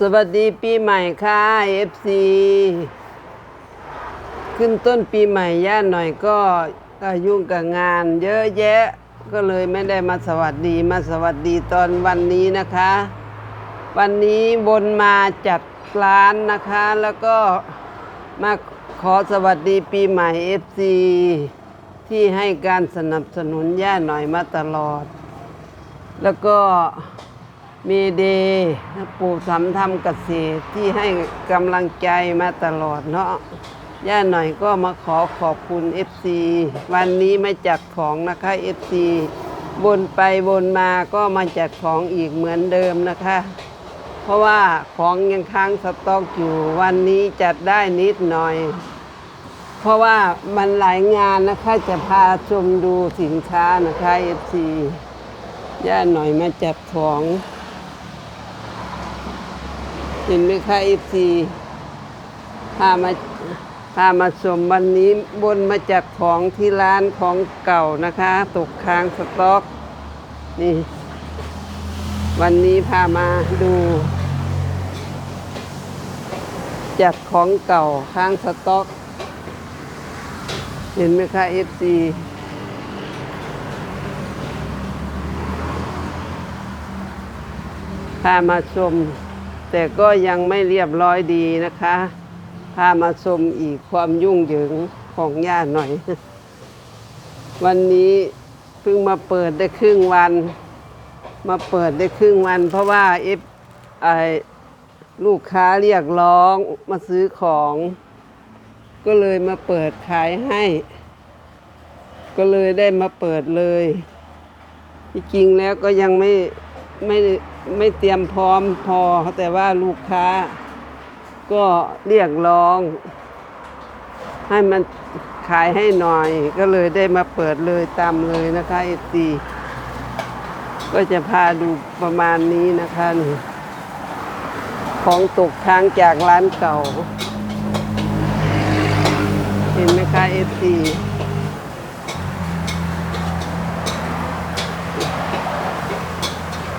สวัสดีปีใหม่ค่ะ FC ขึ้นต้นปีใหม่ย่าหน่อยก็ก็ยุ่งกับงาน เยอะแยะก็เลยไม่ได้มาสวัสดีมาสวัสดีตอนวันนี้นะคะ วันนี้บนมาจัดร้านนะคะ แล้วก็มาขอสวัสดีปีใหม่ FC ที่ให้การสนับสนุนย่าหน่อยมาตลอด แล้วก็ มีเดปู่สำธรรมเกษตรที่ให้กำลังใจมาตลอดเนาะย่าหน่อยก็มาขอขอบคุณ FC วันนี้ไม่จัดของนะคะ FC บนไปบนมาก็มาจัดของอีกเหมือนเดิมนะคะ เพราะว่าของยังค้างสต็อกอยู่วันนี้จัดได้นิดหน่อย เพราะว่ามันหลายงานนะคะจะพาชมดูสินค้านะคะ FC ย่าหน่อยมาจัดของ เห็นไหมคะเอฟซีพามาพามาชมวันนี้บนมาจากของที่ร้านของเก่านะคะ ตกค้างสต็อก นี่ วันนี้พามาดูจัดของเก่าค้างสต็อก เห็นไหมคะเอฟซีพามาชม แต่ก็ยังไม่เรียบร้อยดีนะคะ พามาชมอีกความยุ่งเหยิงของย่าหน่อย วันนี้เพิ่งมาเปิดได้ครึ่งวัน มาเปิดได้ครึ่งวัน เพราะว่าเอฟไอลูกค้าเรียกร้องมาซื้อของ ก็เลยมาเปิดขายให้ ก็เลยได้มาเปิดเลยที่จริงแล้วก็ยังไม่ ไม่ไม่เตรียมพร้อมพอ แต่ว่าลูกค้า ก็เรียกร้อง ให้มันขายให้หน่อย ก็เลยได้มาเปิดเลยตามเลยนะคะเอซีก็จะพาดูประมาณนี้นะคะนี่ของตกค้างจากร้านเก่า เห็นไหมคะเอซี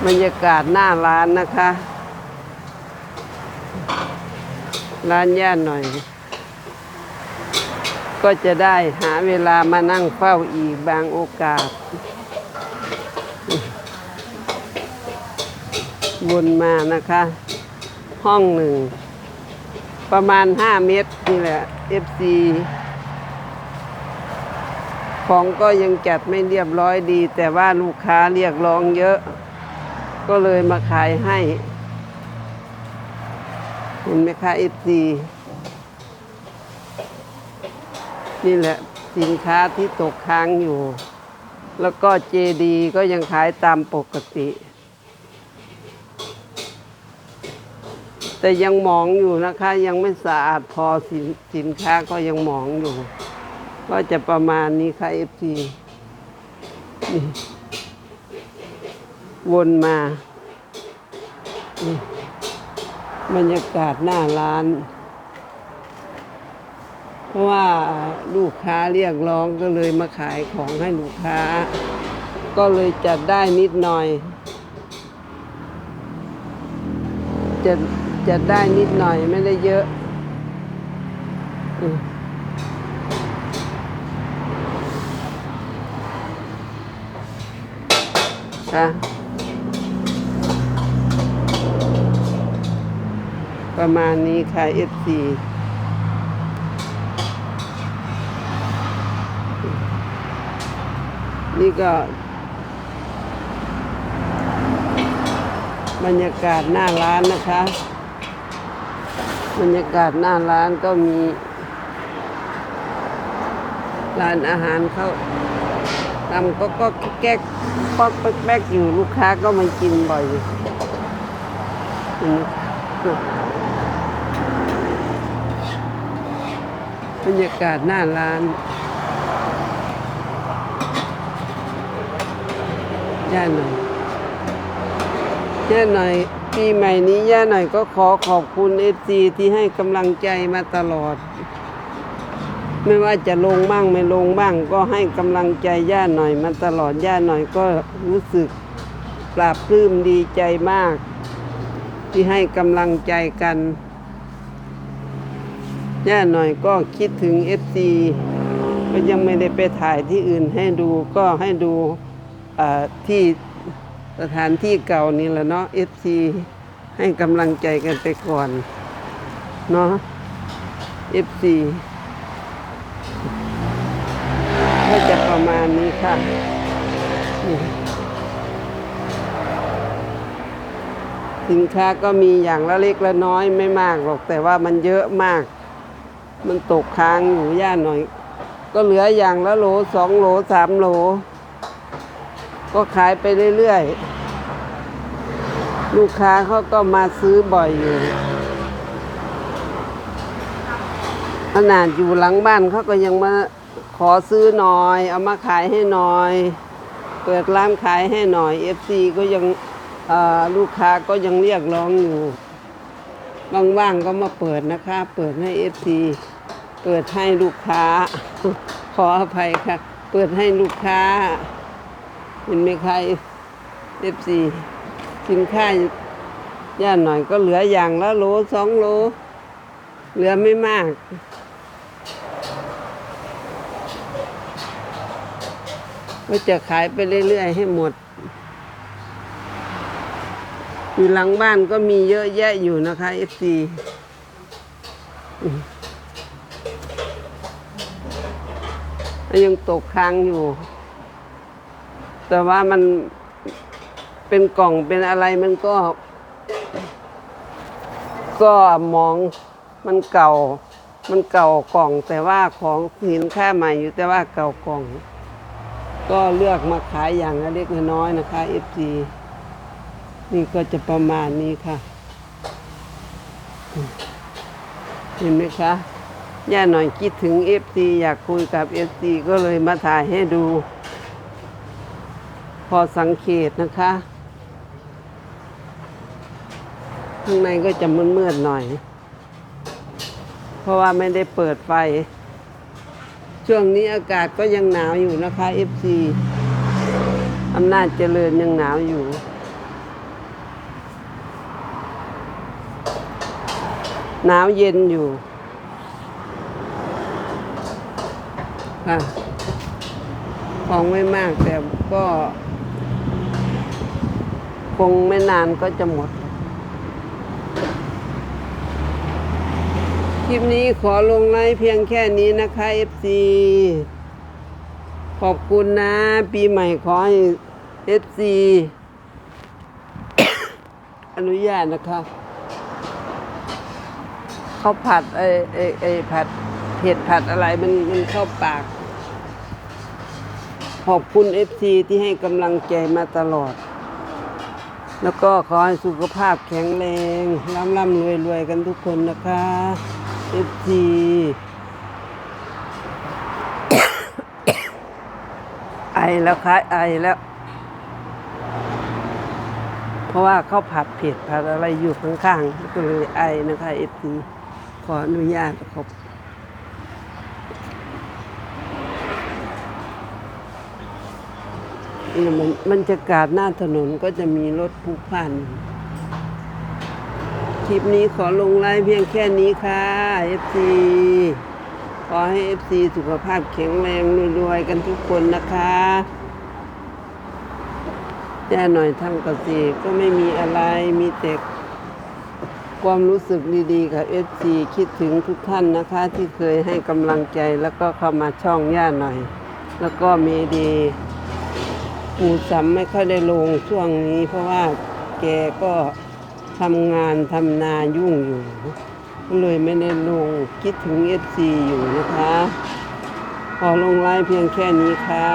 บรรยากาศหน้าร้านนะคะ ร้านย่านหน่อย ก็จะได้หาเวลามานั่งเฝ้าอีกบางโอกาสบนมานะคะ ห้องหนึ่ง ประมาณ 5 เมตรนี่แหละ FC ของก็ยังจัดไม่เรียบร้อยดี แต่ว่าลูกค้าเรียกร้องเยอะ ก็เลยมาขายให้ เห็นไหมคะ FC นี่แหละสินค้าที่ตกค้างอยู่ แล้วก็เจดีก็ยังขายตามปกติ แต่ยังหมองอยู่นะคะ ยังไม่สะอาดพอสินสินค้าก็ยังหมองอยู่ ก็จะประมาณนี้ค่ะ FC นี่ วนมา บรรยากาศหน้าร้าน เพราะว่าลูกค้าเรียกร้องก็เลยมาขายของให้ลูกค้า ก็เลยจัดได้นิดหน่อย จะจัดได้นิดหน่อยไม่ได้เยอะอืมค่ะ ประมาณนี้ค่ะ F4 นี่ก็ บรรยากาศหน้าร้านนะคะ บรรยากาศหน้าร้านก็มี ร้านอาหารเขาทำก็ก็แก๊กป๊อกแป๊กอยู่ลูกค้าก็มากินบ่อยอยู่อืม บรรยากาศหน้าร้าน ย่าหน่อย ย่าหน่อยปีใหม่นี้ย่าหน่อยก็ขอขอบคุณเอซีที่ให้กำลังใจมาตลอด ไม่ว่าจะลงบ้างไม่ลงบ้าง ก็ให้กำลังใจย่าหน่อยมาตลอดย่าหน่อยก็รู้สึกปราบปลื้มดีใจมาก ที่ให้กำลังใจกัน ย่าหน่อยก็คิดถึงเอฟซีก็ยังไม่ได้ไปถ่ายที่อื่นให้ดูก็ให้ดูที่สถานที่เก่านี่แหละเนาะเอฟซีให้กำลังใจกันไปก่อนเนาะเอฟซีก็จะประมาณนี้ค่ะสินค้าก็มีอย่างละเล็กละน้อยไม่มากหรอกแต่ว่ามันเยอะมาก มันตกค้างอยู่ย่าหน่อย ก็เหลืออย่างละโหลสองโหลสามโหล ก็ขายไปเรื่อยๆ ลูกค้าเขาก็มาซื้อบ่อยอยู่ขนาดอยู่หลังบ้านเขาก็ยังมาขอซื้อหน่อย เอามาขายให้หน่อย เปิดร้านขายให้หน่อย FC ก็ยังลูกค้าก็ยังเรียกร้องอยู่ว่างๆก็มาเปิดนะคะ เปิดให้ FC เปิดให้ลูกค้า ขออภัยค่ะ เปิดให้ลูกค้า เห็นไหมคะ FC สินค้าย่าหน่อยก็เหลืออย่างละโลสองโล เหลือไม่มากก็จะขายไปเรื่อยๆให้หมด อยู่หลังบ้านก็มีเยอะแยะอยู่นะคะ FC อื ยังตกค้างอยู่ แต่ว่ามันเป็นกล่องเป็นอะไรมันก็ ก็มองมันเก่า มันเก่ากล่อง แต่ว่าของสินค้าใหม่อยู่แต่ว่าเก่ากล่อง ก็เลือกมาขายอย่างเล็กน้อยนะคะ FG นี่ก็จะประมาณนี้ค่ะ เห็นไหมคะ ย่าหน่อยคิดถึง FG อยากคุยกับ FG ก็เลยมาถ่ายให้ดู พอสังเกตนะคะ ข้างในก็จะมืดๆหน่อย เพราะว่าไม่ได้เปิดไฟ ช่วงนี้อากาศก็ยังหนาวอยู่นะคะ FC อำนาจเจริญยังหนาวอยู่หนาวเย็นอยู่ ค่ะ ของไม่มากแต่ก็ คงไม่นานก็จะหมด คลิปนี้ขอลงไลฟ์เพียงแค่นี้นะคะ FC ขอบคุณนะ ปีใหม่ขอให้ FC อนุญาตนะคะข้าผัดไอ้ไอ้ไอ้ผัดเผ็ดผัดอะไรมันมันเข้าปาก ขอบคุณ FC ที่ให้กำลังใจมาตลอด แล้วก็ขอให้สุขภาพแข็งแรงร่ำร่ำรวยรวยกันทุกคนนะคะ FT ไอแล้วคะไอแล้ว เพราะว่าเข้าผัดเผ็ดผัดอะไรอยู่ข้างๆก็เลยไอนะคะ FT ขออนุญาตขอบ นี่มันมันจะกาดหน้าถนนก็จะมีรถพลุกพล่านคลิปนี้ขอลงไลฟ์เพียงแค่นี้ค่ะ FC ขอให้ FC สุขภาพแข็งแรงรวยๆกันทุกคนนะคะแย่หน่อยทำเกษตรก็ไม่มีอะไรมีแต่ความรู้สึกดีๆ กับ FC คิดถึงทุกท่านนะคะ ที่เคยให้กำลังใจแล้วก็เข้ามาช่องย่าหน่อย แล้วก็เมดี ปูสัมไม่ค่อยได้ลงช่วงนี้ เพราะว่าแกก็ทำงานทำนายุ่งอยู่ก็เลยไม่ได้ลงคิดถึงเอฟซีอยู่นะคะ ขอลงไลน์เพียงแค่นี้ค่ะ